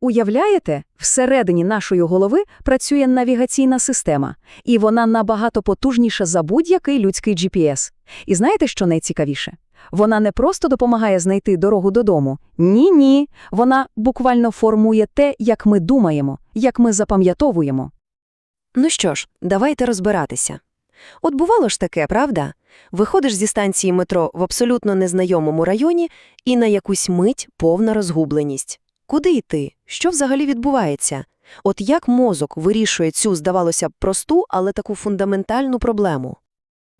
Уявляєте, всередині нашої голови працює навігаційна система, і вона набагато потужніша за будь-який людський GPS. І знаєте, що найцікавіше? Вона не просто допомагає знайти дорогу додому. Ні-ні, вона буквально формує те, як ми думаємо, як ми запам'ятовуємо. Ну що ж, давайте розбиратися. От бувало ж таке, правда? Виходиш зі станції метро в абсолютно незнайомому районі і на якусь мить повна розгубленість. Куди йти? Що взагалі відбувається? От як мозок вирішує цю, здавалося б, просту, але таку фундаментальну проблему?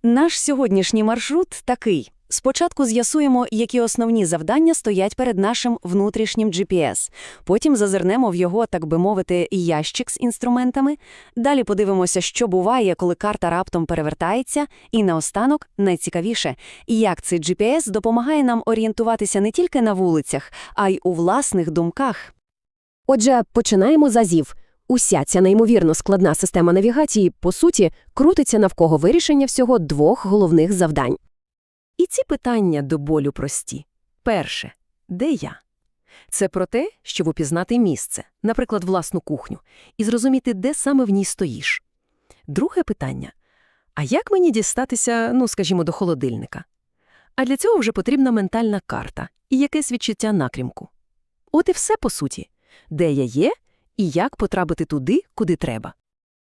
Наш сьогоднішній маршрут такий. Спочатку з'ясуємо, які основні завдання стоять перед нашим внутрішнім GPS. Потім зазирнемо в його, так би мовити, ящик з інструментами. Далі подивимося, що буває, коли карта раптом перевертається. І наостанок, найцікавіше, як цей GPS допомагає нам орієнтуватися не тільки на вулицях, а й у власних думках. Отже, починаємо з азів. Уся ця неймовірно складна система навігації, по суті, крутиться навколо вирішення всього двох головних завдань. І ці питання до болю прості. Перше. Де я? Це про те, щоб упізнати місце, наприклад, власну кухню, і зрозуміти, де саме в ній стоїш. Друге питання. А як мені дістатися, ну, скажімо, до холодильника? А для цього вже потрібна ментальна карта і якесь відчуття напрямку. От і все, по суті. Де я є і як потрапити туди, куди треба.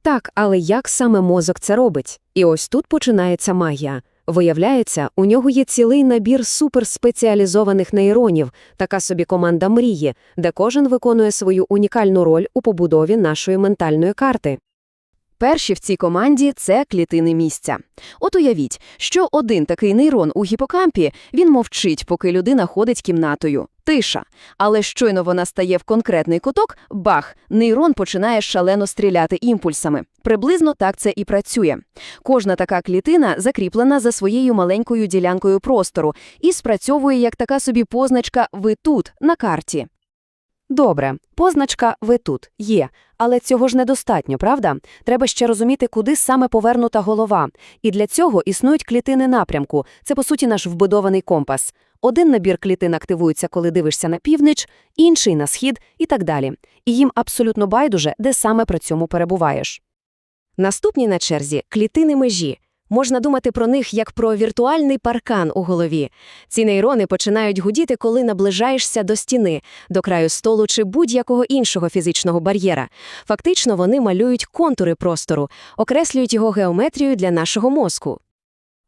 Так, але як саме мозок це робить? І ось тут починається магія. Виявляється, у нього є цілий набір суперспеціалізованих нейронів, така собі команда мрії, де кожен виконує свою унікальну роль у побудові нашої ментальної карти. Перші в цій команді – це клітини місця. От уявіть, що один такий нейрон у гіпокампі, він мовчить, поки людина ходить кімнатою. Тиша. Але щойно вона стає в конкретний куток, бах, нейрон починає шалено стріляти імпульсами. Приблизно так це і працює. Кожна така клітина закріплена за своєю маленькою ділянкою простору і спрацьовує як така собі позначка «ви тут» на карті. Добре, позначка «ви тут» є, але цього ж недостатньо, правда? Треба ще розуміти, куди саме повернута голова. І для цього існують клітини напрямку. Це, по суті, наш вбудований компас. Один набір клітин активується, коли дивишся на північ, інший – на схід і так далі. І їм абсолютно байдуже, де саме при цьому перебуваєш. Наступні на черзі – клітини межі. Можна думати про них як про віртуальний паркан у голові. Ці нейрони починають гудіти, коли наближаєшся до стіни, до краю столу чи будь-якого іншого фізичного бар'єра. Фактично вони малюють контури простору, окреслюють його геометрію для нашого мозку.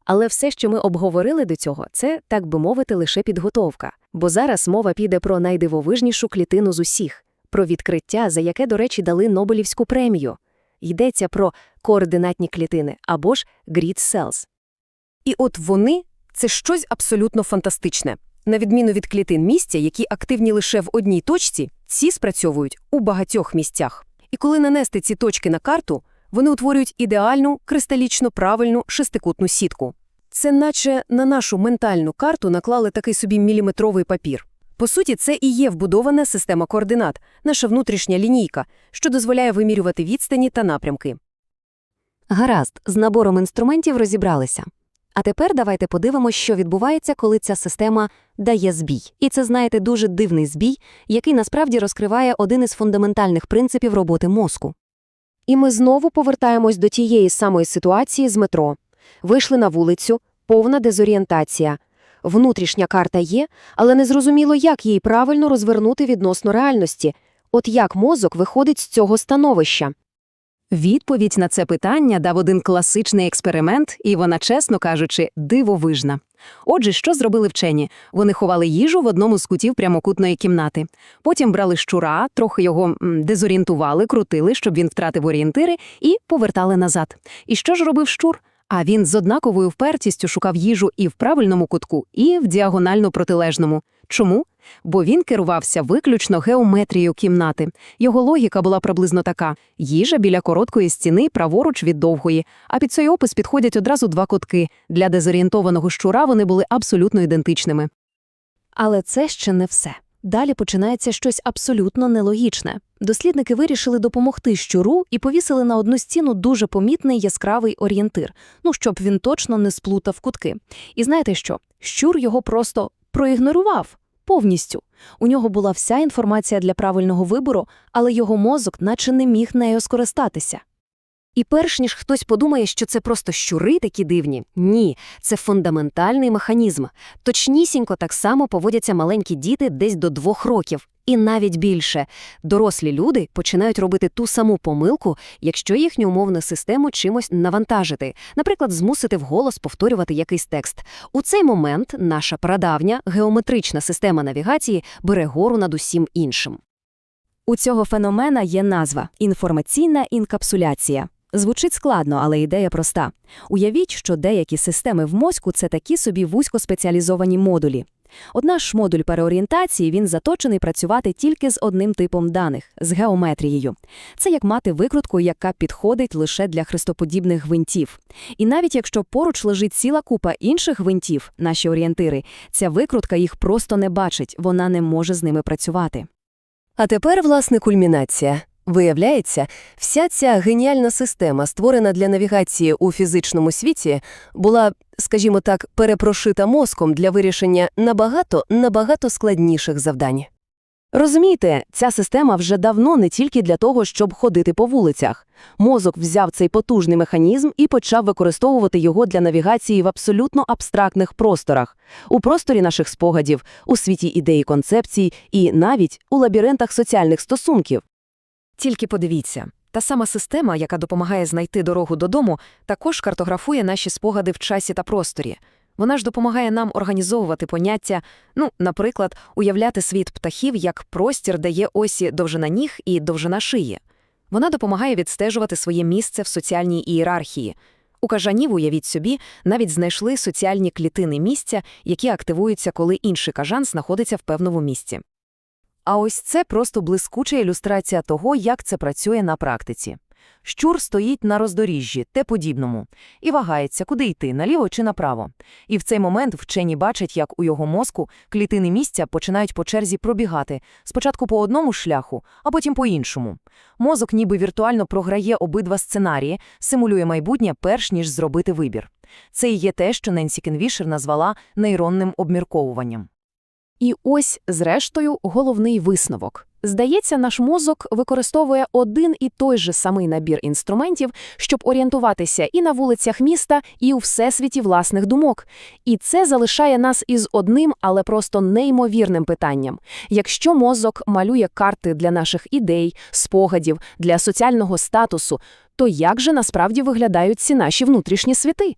Але все, що ми обговорили до цього, це, так би мовити, лише підготовка. Бо зараз мова піде про найдивовижнішу клітину з усіх, про відкриття, за яке, до речі, дали Нобелівську премію. Йдеться про координатні клітини або ж grid cells. І от вони – це щось абсолютно фантастичне. На відміну від клітин місця, які активні лише в одній точці, ці спрацьовують у багатьох місцях. І коли нанести ці точки на карту, вони утворюють ідеальну, кристалічно правильну шестикутну сітку. Це наче на нашу ментальну карту наклали такий собі міліметровий папір. По суті, це і є вбудована система координат, наша внутрішня лінійка, що дозволяє вимірювати відстані та напрямки. Гаразд, з набором інструментів розібралися. А тепер давайте подивимося, що відбувається, коли ця система дає збій. І це, знаєте, дуже дивний збій, який насправді розкриває один із фундаментальних принципів роботи мозку. І ми знову повертаємось до тієї самої ситуації з метро. Вийшли на вулицю, повна дезорієнтація. Внутрішня карта є, але незрозуміло, як її правильно розвернути відносно реальності. От як мозок виходить з цього становища. Відповідь на це питання дав один класичний експеримент, і вона, чесно кажучи, дивовижна. Отже, що зробили вчені? Вони ховали їжу в одному з кутів прямокутної кімнати. Потім брали щура, трохи його дезорієнтували, крутили, щоб він втратив орієнтири, і повертали назад. І що ж робив щур? А він з однаковою впертістю шукав їжу і в правильному кутку, і в діагонально протилежному. Чому? Бо він керувався виключно геометрією кімнати. Його логіка була приблизно така: їжа біля короткої стіни праворуч від довгої, а під цей опис підходять одразу два кутки. Для дезорієнтованого щура вони були абсолютно ідентичними. Але це ще не все. Далі починається щось абсолютно нелогічне. Дослідники вирішили допомогти щуру і повісили на одну стіну дуже помітний яскравий орієнтир, ну щоб він точно не сплутав кутки. І знаєте що? Щур його просто проігнорував. Повністю. У нього була вся інформація для правильного вибору, але його мозок наче не міг нею скористатися. І перш ніж хтось подумає, що це просто щури такі дивні, ні, це фундаментальний механізм. Точнісінько так само поводяться маленькі діти десь до двох років. І навіть більше. Дорослі люди починають робити ту саму помилку, якщо їхню умовну систему чимось навантажити, наприклад, змусити вголос повторювати якийсь текст. У цей момент наша прадавня геометрична система навігації бере гору над усім іншим. У цього феномена є назва – інформаційна інкапсуляція. Звучить складно, але ідея проста. Уявіть, що деякі системи в мозку – це такі собі вузькоспеціалізовані модулі. Одна ж модуль переорієнтації, він заточений працювати тільки з одним типом даних – з геометрією. Це як мати викрутку, яка підходить лише для хрестоподібних гвинтів. І навіть якщо поруч лежить ціла купа інших гвинтів, наші орієнтири, ця викрутка їх просто не бачить, вона не може з ними працювати. А тепер, власне, кульмінація. Виявляється, вся ця геніальна система, створена для навігації у фізичному світі, була, скажімо так, перепрошита мозком для вирішення набагато-набагато складніших завдань. Розумієте, ця система вже давно не тільки для того, щоб ходити по вулицях. Мозок взяв цей потужний механізм і почав використовувати його для навігації в абсолютно абстрактних просторах, у просторі наших спогадів, у світі ідей і концепцій і навіть у лабіринтах соціальних стосунків. Тільки подивіться, та сама система, яка допомагає знайти дорогу додому, також картографує наші спогади в часі та просторі. Вона ж допомагає нам організовувати поняття, ну, наприклад, уявляти світ птахів як простір, де є осі довжина ніг і довжина шиї. Вона допомагає відстежувати своє місце в соціальній ієрархії. У кажанів, уявіть собі, навіть знайшли соціальні клітини місця, які активуються, коли інший кажан знаходиться в певному місці. А ось це просто блискуча ілюстрація того, як це працює на практиці. Щур стоїть на роздоріжжі, те подібному, і вагається, куди йти, наліво чи направо. І в цей момент вчені бачать, як у його мозку клітини місця починають по черзі пробігати, спочатку по одному шляху, а потім по іншому. Мозок ніби віртуально програє обидва сценарії, симулює майбутнє, перш ніж зробити вибір. Це і є те, що Ненсі Кенвішер назвала нейронним обмірковуванням. І ось, зрештою, головний висновок. Здається, наш мозок використовує один і той же самий набір інструментів, щоб орієнтуватися і на вулицях міста, і у всесвіті власних думок. І це залишає нас із одним, але просто неймовірним питанням. Якщо мозок малює карти для наших ідей, спогадів, для соціального статусу, то як же насправді виглядають ці наші внутрішні світи?